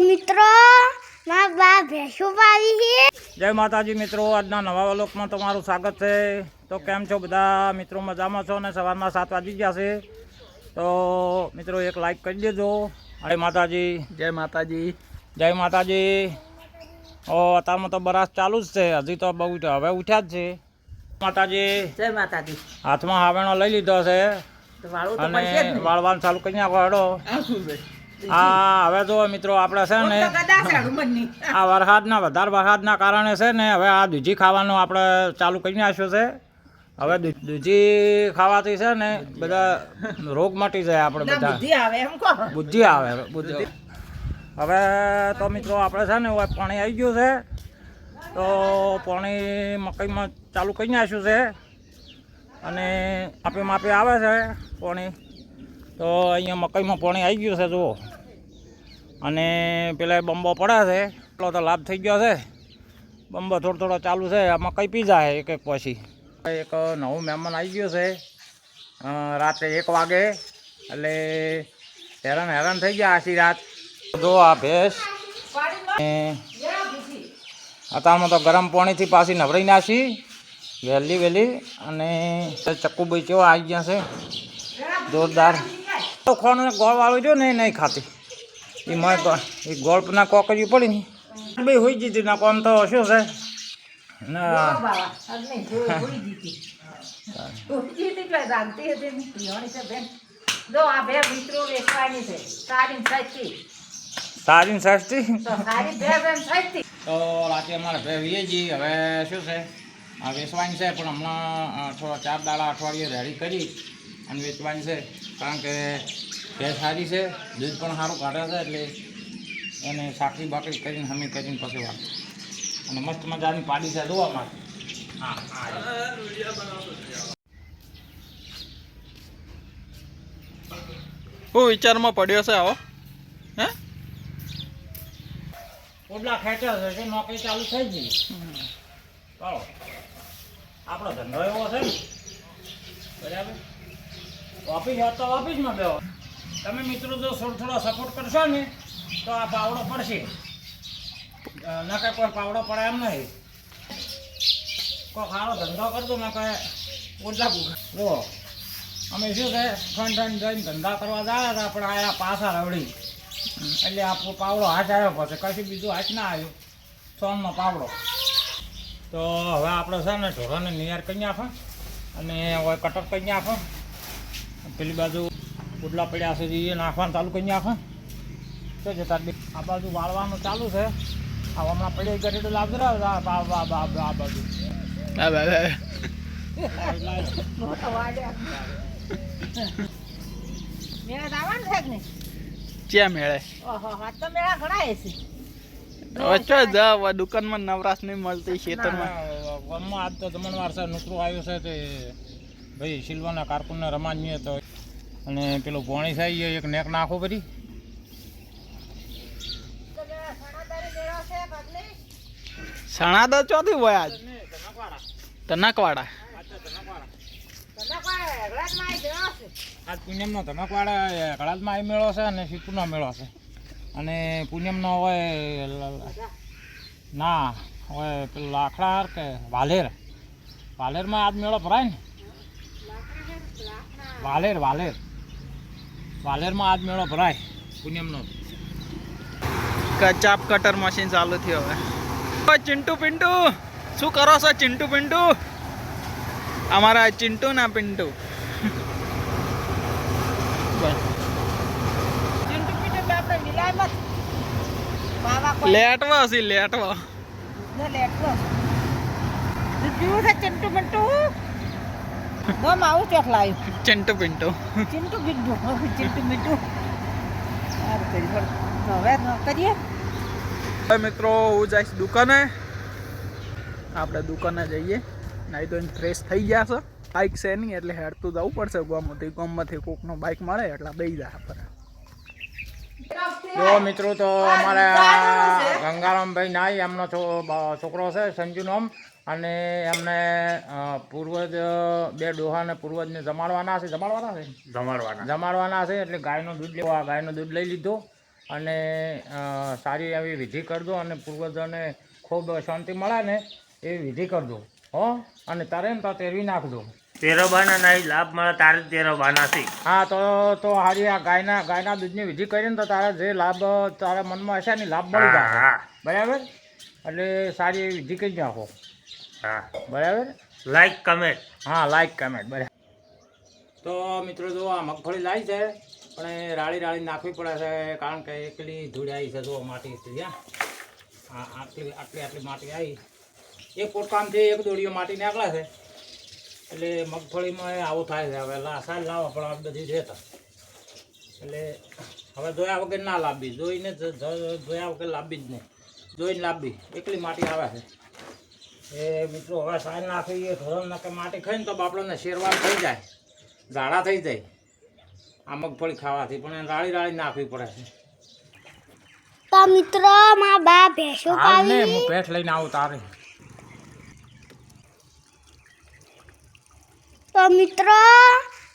મિત્રો મારા બા ભેંસો પાવી છે. જય માતાજી મિત્રો આજના નવા વ્લોગમાં તમારું સ્વાગત છે. તો કેમ છો બધા? મિત્રો મજામાં છો ને? સવારના સાત વાગી ગયા છે. તો મિત્રો એક લાઈક કરી દેજો. જય માતાજી. જય માતાજી. જય માતાજી. ઓ અત્યારમાં તો બરાસ ચાલુ જ છે. હજી તો બહુ હવે ઉઠ્યા જ છે. માતાજી. જય માતાજી. હાથમાં હાવેણો લઈ લીધો છે. વાળવાનું ચાલુ કરી નાખો હેડો. શું છે? આ હવે જો મિત્રો આપણે છે ને. આ વરસાદના વધારે વરસાદના કારણે છે ને હવે આ દૂધી ખાવાનું આપણે ચાલુ કરી નાખ્યું છે. હવે દૂધી ખાવાથી છે ને બધા રોગ મટી જાય આપણે બધા. બુદ્ધિ આવે બુદ્ધિ હવે તો મિત્રો આપણે છે ને પાણી આવી ગયું છે. તો પાણી મકાઈમાં ચાલુ કરી નાખ્યું છે. અને માપે માપે આવે છે પાણી. તો અહીંયા મકાઈમાં પાણી આવી ગયું છે જુઓ. અને પેલા બંબો પડ્યા છે. એટલો તો લાભ થઈ ગયો છે. બંબો થોડો થોડો ચાલુ છે. આમાં કઈ પી જાય એક એક પછી. એક નવું મહેમાન આવી ગયું છે. રાતે એક વાગે. એટલે હેરાન હેરાન થઈ ગયા આખી રાત. જો આ ભેંસ. અત્યારમાં તો ગરમ પાણીથી પાછી નવરાઈ નાખી. વહેલી વહેલી. અને ચક્કુ કેવા આવી ગયા છે. જોરદાર. ખોણ ગોળ વાળું જો ને નહીં ખાતી. એ મારે એ ગોળપના કોકરીઓ કોકરી પડી ને. ભાઈ હોઈ જીતી ના કોમ તો શું છે? ના. સારી સસ્તી. તો સારી બે બેન સસ્તી. તો રાતે અમારે ભાઈ વીએ હવે શું છે? આ વેચવાની છે પણ હમણાં થોડા ચાર દાડા અઠવાડિયે રેડી કરી અને વેચવાની છે. કારણ કે ભેંસ સારી છે દૂધ પણ સારું કાઢે છે એટલે એને સાકરી બાકરી કરીને હમી કરીને પછી વાત અને મસ્ત મજાની પાડી છે જોવા માટે. હા હા હું વિચારમાં પડ્યો છે આવો? હે? ઓટલા ખેંચ્યા છે કે નોકરી ચાલુ થઈ ગઈ. ચાલો આપણો ધંધો એવો છે ને. બરાબર? ઓફિસ હતો ઓફિસમાં બેહો. તમે મિત્રો જો થોડો સપોર્ટ કરશો ને, તો આ પાવડો પડશે. નકા કોઈ પાવડો પડે એમ નહીં. કોઈ સારો ધંધો કરજો, ના કે ઓટલા જો, અમે શું છે ફંડ ફંડ જઈને ધંધા કરવા જાય હતા, પણ આયા પાછા રવડી. એટલે આપણો પાવડો હાથ આવ્યો પછી કશું બીજું હાથ ના આવ્યું. સોનનો પાવડો. તો હવે આપણે છે ને ઢોરાને નિયાર કરી નાખો. અને હવે કટર કરી નાખો. પેલી બાજુ પુડલા પડ્યા છે એ નાખવાનું ચાલુ કરી નાખો. તો જતા આ બાજુ વાળવાનું ચાલુ છે. આ હમણાં પડે કરી તો લાભ આ બા બા બા આ બાજુ. દુકાનમાં નવરાશ નહીં મળતી ખેતરમાં. આજ તો જમણવાર છે નોકરું આવ્યું છે તે ભાઈ સિલ્વાના કારકુનને રમાડીએ તો અને પેલું પોણી એ એક નેક નાખો મેળા સણાદારી ચોથી હોય આજ? તનકવાડા. આજ પૂનમનો ધનકવાડા કળાદમાં મેળો છે અને શીપુરનો મેળો છે. અને પૂનમનો હોય ના હોય પેલું લાખડા કે વાલેર. વાલેરમાં આજ મેળો ભરાય ને? વાલેર વાલેર. વાલેરમાં આજ મેળો ભરાય. પૂનમનો ચાપ કટર મશીન ચાલુ થયો હવે. ચિંટુ પિન્ટુ શું કરો છો ચિંટુ પિન્ટુ? અમારા ચિંટુ ના પિન્ટુ. લેટવો હશે લેટવો. ને લેટવો. ચીંટુ પિંટુ? ગમ આવું ચોક લાવ્યું. ચિંટુ પિન્ટુ ચિંટુ પિન્ટુ ચિંટુ. તો હવે કરીએ. હવે મિત્રો હું જઈશ દુકાને. આપણે દુકાને જઈએ. નાઈ ધોઈને ફ્રેશ થઈ ગયા છે. બાઇક છે નહીં એટલે હેડતું જવું પડશે. ગામમાંથી ગામમાંથી કોકનો બાઇક મળે એટલે દઈ જાય આપણે. જો મિત્રો તો અમારા ગંગારામભાઈ નાઈ એમનો છો- છોકરો છે સંજુ નામ અને એમને પૂર્વજ બે ડોહાને પૂર્વજને જમાડવાના છે. જમાડવાના છે? જમાડવાના. જમાડવાના છે એટલે ગાયનું દૂધ લેવા ગાયનું દૂધ લઈ લીધો અને સારી એવી વિધિ કરજો અને પૂર્વજોને ખૂબ શાંતિ મળે ને એવી વિધિ કરજો હો? અને તારે ને તો તેરવી નાખજો. તેરવાના નહીં લાભ મળે તારે તેરવાના છે. હા તો તો હારી આ ગાયના ગાયના દૂધની વિધિ કરીને તો તારે જે લાભ તારા મનમાં હશે ને લાભ મળી જાય જશે. બરાબર? એટલે સારી એવી વિધિ કરી નાખો. હા. બરાબર? લાઈક કમેન્ટ હા લાઈક કમેન્ટ બરાબર. તો મિત્રો જો આ મગફળી લાવી છે પણ એ રાળી રાળી નાખવી પડે છે કારણ કે એકલી ધૂળ આવી છે જો માટી હા. આટલી આટલી આટલી માટી આવી. એક પોટકામથી એક દોડીઓ માટી નીકળે છે. એટલે મગફળીમાં આવું થાય છે. હવે લાસાર લાવો પણ આ બધી છે એટલે હવે જોયા વગર ના લાવવી જોઈને જોયા વગર લાવવી જ નહીં. જોઈને લાવવી એકલી માટી આવે છે. એ મિત્રો હવે સાર નાખી ધોરણ નાખે માટી ખાઈને તો બાપડોને શેરવાર થઈ જાય. ઝાડા થઈ જાય. આ મગફળી ખાવાથી પણ એને રાળી રાળી નાખવી પડે છે. તો મિત્રો મારા બા ભેંસો ને હું ભેંસ લઈને આવું તારે. તો મિત્રો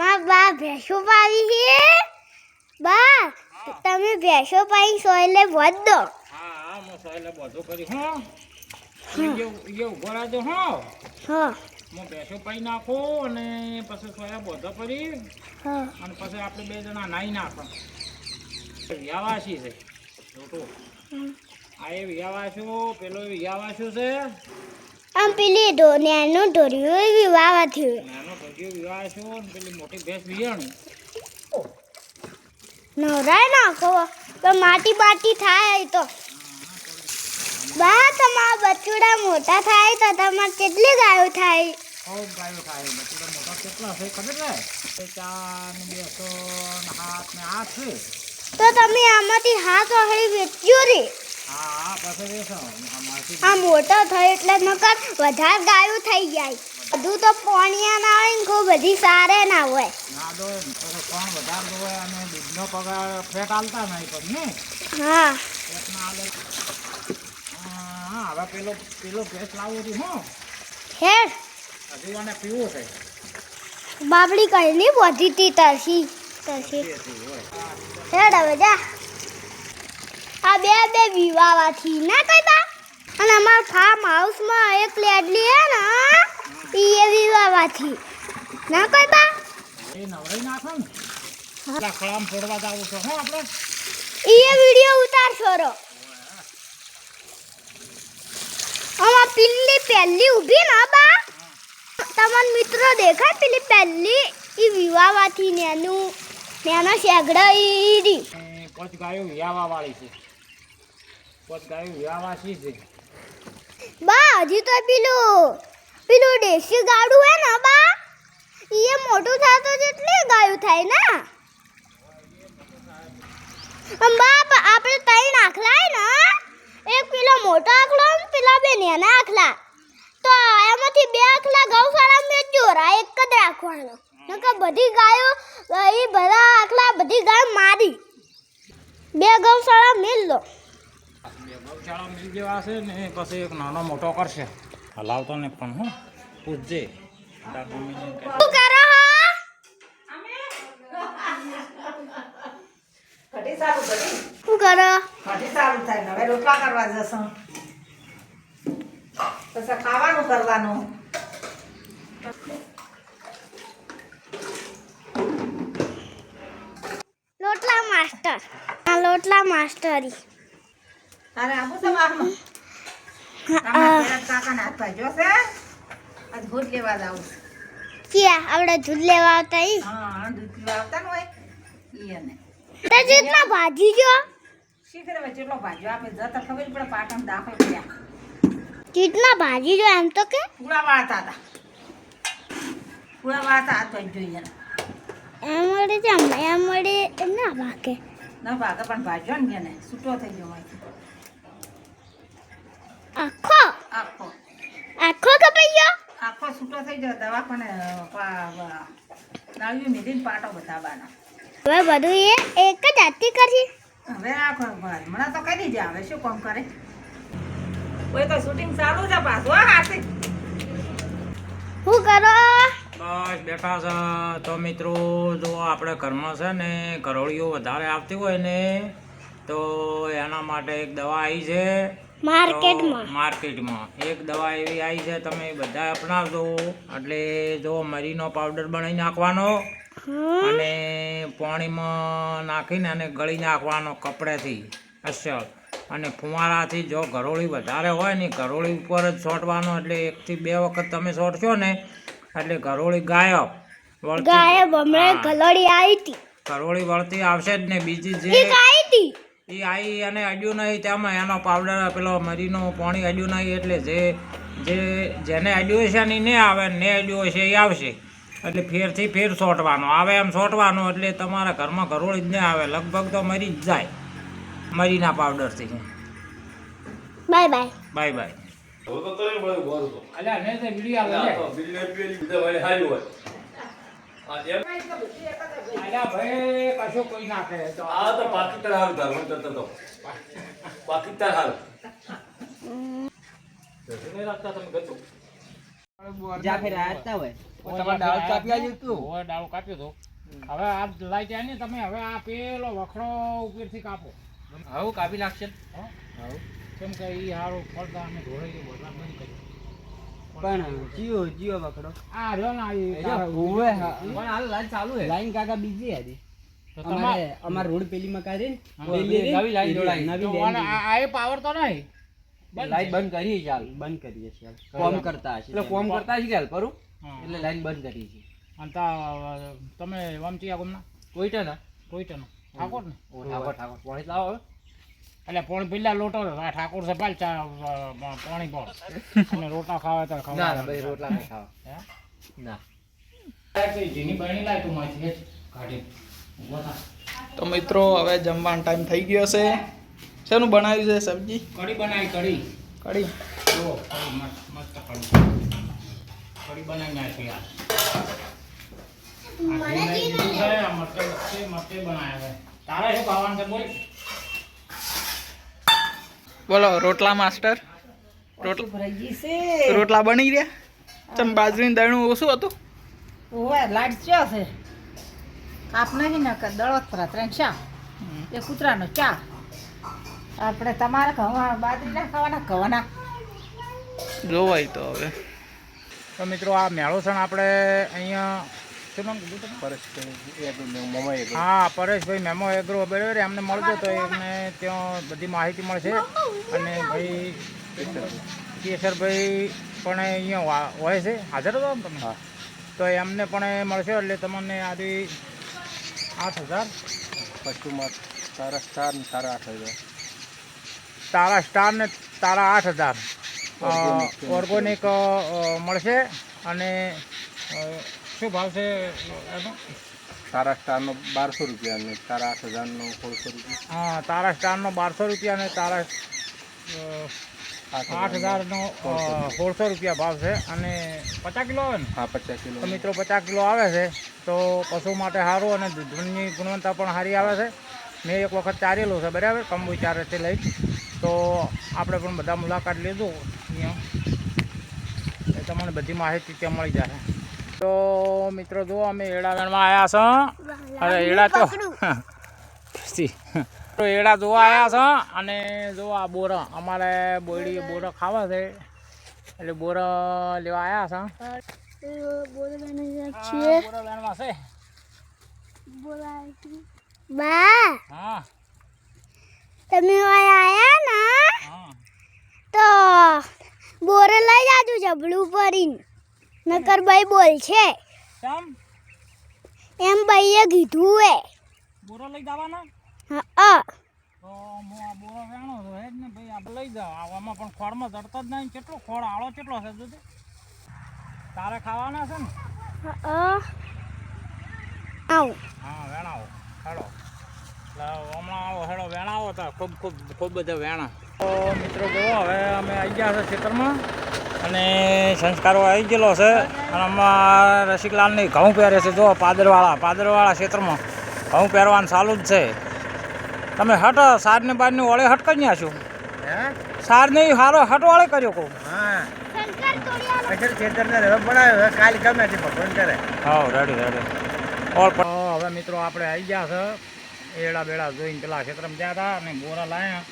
મા બા ભેંસો પાવી છે. બા તમે ભેંસો પાવી સોયલે વધ દો. હા હા હું સોયલે બધું કરી હું. ઊભો રહેજો હું. હા. હું ભેંસો પાઈ નાખો અને પછી સોયા બોધો હા. અને પછી આપણે બે જણા નાહી નાખો વ્યાવાસી છે. આ એ વ્યાવાસ્યું પેલો એ છે. આમ પેલી નેનું ઢોર્યું એવી વાવા થયું. નાનો વ્યાવાસ્યું અને પેલી મોટી ભેંસ વિયાણી નવરાય નાખો. તો માટી બાટી થાય એ તો બચુડા મોટા થાય તો તમારે કેટલી ગાયો થાય? ખૂબ ગાયો થાય. બચુડા મોટા કેટલા છે ખબર છે? ચાર ને બે સો ને સાત ને આઠ છે. તો તમે આમાંથી હાથ ઓહળી વેચ્યો રે. આ મોટો થયો એટલે નકર વધારે ગાયો થઈ જાય. બધું તો પોણિયા ના હોય ને ખૂબ બધી સારે ના હોય. ના દો કોણ વધારે દો અને દૂધનો પગાર ફેટ આલતા નહીં પણ ને હા. ફેટ ના આલે હા હવે પેલો પેલો ભેંસ લાવો છે હું. હે હજી મને પીવું છે. બાબડી કઈની બધી તી તરસી તરસી. હેડ હવે જા. આ બે બે વિવાવાથી ના કઈ બા અને અમાર ફાર્મ હાઉસમાં એક લેડલી હે ને ઈ એ વિવાવાથી. ના કઈ બા એ નવરાઈ નાખો ને. ખળામ ફોડવા જવું છો હો આપણે. ઈ એ વિડિયો ઉતારશો રો. આમાં પેલી પહેલી ઊભી ના બા. તમાર મિત્રો દેખાય પેલી પહેલી? એ વિવાવાથી નેનું નેનો શેગડા ઈ રી ગાયો વિયાવા વાળી છે. પોચ ગાયો વિયાવાસી છે. બા હજી તો પેલું પેલું દેશી ગાડું હે ને બા? એ મોટું થાય તો જેટલી ગાયું થાય ને. બાપ આપણે ત્રણ આખલા હે ને એક પેલો મોટો આખલો ને પેલા બે નાના આખલા તો એમાંથી બે આખલા ગૌશાળા મેં ચોરા એક જ રાખવાનો નકર બધી ગાયો એ બધા આખલા બધી ગાયો મારી બે ગૌશાળા મેલ દો બે ગૌશાળા મિલ જેવા છે ને પછી એક નાનો મોટો કરશે હલાવતો ને પણ હું પૂછજે. શું કરો સારું થાય. હવે રોટલા કરવા જશું. પછી ખાવાનું કરવાનું. લોટલા માસ્ટર. આ લોટલા માસ્ટરી. અરે મારમાં તમારા આપણે દૂધ લેવા આવતા ઈ? હા દૂધ પીવા આવતા ને હોય. ઈ એને. તો જેટલા ભાજી જો. શીખરે જેટલો આપણે જતા ખબર પડે પાટણ દાખલ કર્યા. જેટલા ભાજી જો એમ તો કે. પૂળા વાળતા હતા. પૂળા વાળતા ભાઈ જોઈએ ને એમ વડે છે એમ એમ ના ભાગે. ન ભાગે પણ ભાજ્યો ને એને. છૂટો થઈ ગયો હોય આખો? આખો. આખો કપાઈ ગયો આખો છૂટો થઈ ગયો. દવાખાને નાળિયું મીધીને પાટો બતાવવાનો હવે બધું એ એક જ હાથથી કરશે હવે આખો હમણાં તો કરી દે. હવે શું કામ કરે? કોઈ તો શૂટિંગ ચાલુ છે પાછું હા હાથી. શું કરો? બસ બેઠા છે. તો મિત્રો જો આપણે ઘરમાં છે ને કરોળીઓ વધારે આવતી હોય ને તો એના માટે એક દવા આવી છે. માર્કેટમાં. માર્કેટમાં. એક દવા એવી આવી છે તમે બધા અપનાવજો. એટલે જો મરીનો પાવડર બનાવી નાખવાનો અને પાણીમાં નાખીને અને ગળી નાખવાનો કપડેથી. અસલ. અને ફુવારાથી જો ગરોળી વધારે હોય ને ગરોળી ઉપર જ છોટવાનો એટલે એકથી બે વખત તમે છોટશો ને એટલે ગરોળી ગાયબ. ગાયબ હમણાં હા. આવી હતી ગરોળી વળતી આવશે જ ને. બીજી જે આવી હતી એ આવી અને અડ્યું નહીં તેમાં એનો પાવડર પેલો મરીનો પાણી અડ્યું નહીં એટલે જે જે જેને અડ્યું છે ને નહીં આવે ને અડ્યું હશે એ આવશે. એટલે ફેરથી ફેર સોટવાનો. આવે એમ સોટવાનો એટલે તમારા ઘરમાં ઘરોળી જ નહીં આવે. લગભગ તો મરી જ જાય. મરીના પાવડરથી બાય બાય. Bye bye. અલ્યા ને તે વીડિયો આવે લે. હવે દાળ કાપ્યો તો? હવે આ લાઈટ આની તમે હવે આ પેલો વખડો ઉપરથી કાપો. હવે કાપી નાખશે? કેમ કે ઈ હારું ફળતા અમે ધોળાઈ ગયું બધા બંધ કર્યું પણ જીઓ જીઓ પકડો. આ રહ્યો ને આવી હોવે પણ હાલ લાઈન ચાલુ છે. લાઈન કાકા બીજી હતી અમારે અમાર રોડ પેલી માં કાઢી પેલી નવી લાઈન જોડાઈ. નવી લાઈન આ- એ પાવર તો નહીં. બંધ. લાઈન બંધ કરી ચાલ બંધ કરીએ છીએ હાલ. કોમ કરતા હશે. એટલે કોમ કરતા શીખે પરું હા. એટલે લાઈન બંધ કરી છે અને તા તમે વામચી આ ગુમના કોઈ છે ને ઠાકોર ને ઓ ઠાકોર ઠાકોર. પોણી લાવો. એટલે પણ પેલા લોટો આ ઠાકોર છે પાલ પાણી પર અને રોટલા ખાવા તો ના ના ભાઈ ખાવા રોટલા નહીં ખાવા. ના. જેની બની લાય તું માંથી કાઢી. તો મિત્રો હવે જમવાનો ટાઈમ થઈ ગયો છે. શેનું બનાવ્યું છે સબ્જી? કઢી બનાવી કઢી. કઢી. જો કઢી મસ્ત મસ્ત કઢી. કઢી બનાવી નાખી આ છે, મરચાં બનાવ્યા છે. તારે શું ખાવાનું છે બોલ? બોલો રોટલા માસ્ટર? રોટલા રોટલા બની ગયા ચમ બાજરીનું દળનું ઓછું હતું? ઓવે લાઈટ ચા છે. કાપ નહીં ને કે દળોત પર ત્રણ ચા. એ કૂતરાનો ચા. આપણે તમારે ઘઉં બાજરીના ખાવાના? ખવાના જોવાય તો હવે. તો મિત્રો આ મેળો છે આપણે અહીંયા શું નામ કીધું તમે? હા પરેશભાઈ મેમો એગ્રો બરાબર એમને મળજો તો એમને ત્યાં બધી માહિતી મળશે. અને ભાઈ કેસરભાઈ પણ અહીંયા હોય છે. હાજર હતો ને તમે તો એમને પણ મળશે એટલે તમને આથી આઠ હજાર. તારા સ્ટાર ને તારા આઠ હજાર. ઓર્ગોનિક મળશે. અને શું ભાવ છે એનો? તારા સ્ટારનો બારસો રૂપિયા અને તારા આઠ હજારનો સોળસો રૂપિયા. હા તારા સ્ટારનો બારસો રૂપિયા અને તારા આઠ હજારનો સોળસો રૂપિયા. ભાવ છે અને પચાસ કિલો આવે ને? હા પચાસ કિલો મિત્રો પચાસ કિલો આવે છે તો પશુ માટે સારું અને દૂધની ગુણવત્તા પણ સારી આવે છે. મેં એક વખત ચારેલું છે બરાબર? કંબુ ચારેથી લઈ. તો આપણે પણ બધા મુલાકાત લીધું. અહીંયા. એ તમને બધી માહિતી ત્યાં મળી જશે. તો મિત્રો જુઓ અમે એડાગણમાં આવ્યા છો. અરે એડા તો તો એડા જોવા આવ્યા છો અને જો આ બોરા અમારે બોયડી બોરા ખાવા છે. એટલે બોરા લેવા આવ્યા છે. બોરા છે. બા હા. તમે આયા ને? તો બોરે લઈ જાજો જબલું ભરીને. નકર ભાઈ બોલ છે. કેમ? એમ ભાઈએ કીધું એ બોરો લઈ જવાના? હા તો મો આ બોરો વેણો તો હે જ ને ભાઈ આપ લઈ જાઓ આમાં પણ ખોળમાં જડતો જ નહીં. કેટલો ખોળ આળો કેટલો છે દૂધ તારે ખાવાના છે ને? હા આવ. હા વેણાવો. હેડો. હમણાં આવો હેડો વેણાવો તો. ખૂબ ખૂબ ખૂબ બધા વેણા. તો મિત્રો જુઓ હવે અમે આવી ગયા છે ખેતરમાં. અને સંસ્કારો આવી ગયેલો છે. અને આમાં રસિકલાલની ઘઉં પહેરે છે. જો પાદરવાળા પાદરવાળા ક્ષેત્રમાં ઘઉં પહેરવાનું ચાલુ જ છે. તમે હટ સારને બારને ઓળે હટ કરી નાખ્યો સારને હારો હટ વાળે કર્યો કહું. હવે મિત્રો આપણે આવી ગયા છે. એડા બેડા જોઈને પેલા ક્ષેત્રમાં ગયા હતા અને બોરા લાયા.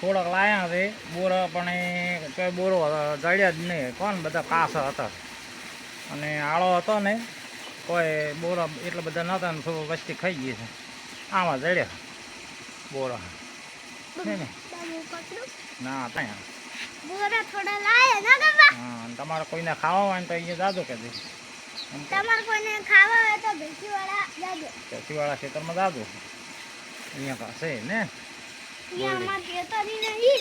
થોડાક લાયા છે. બોરા પણ એ કોઈ બોરો જડ્યા જ નહીં. કોણ બધા કાસ હતા? અને આળો હતો ને કોઈ બોરા એટલા બધા નહોતા ને થોડું વસ્તી ખાઈ ગઈ છે. આમાં જડ્યા બોરા. ને? ત્યાં તમારે કોઈને ખાવા હોય તો અહીંયા જાજો કે તમારે કોઈને ખાવા હોય તો ભેંસી વાળા જાજો. ખેતીવાળા ખેતરમાં જાજો. અહીંયા પાસે ને? અહીંયા અમાર ખેતરી નહીં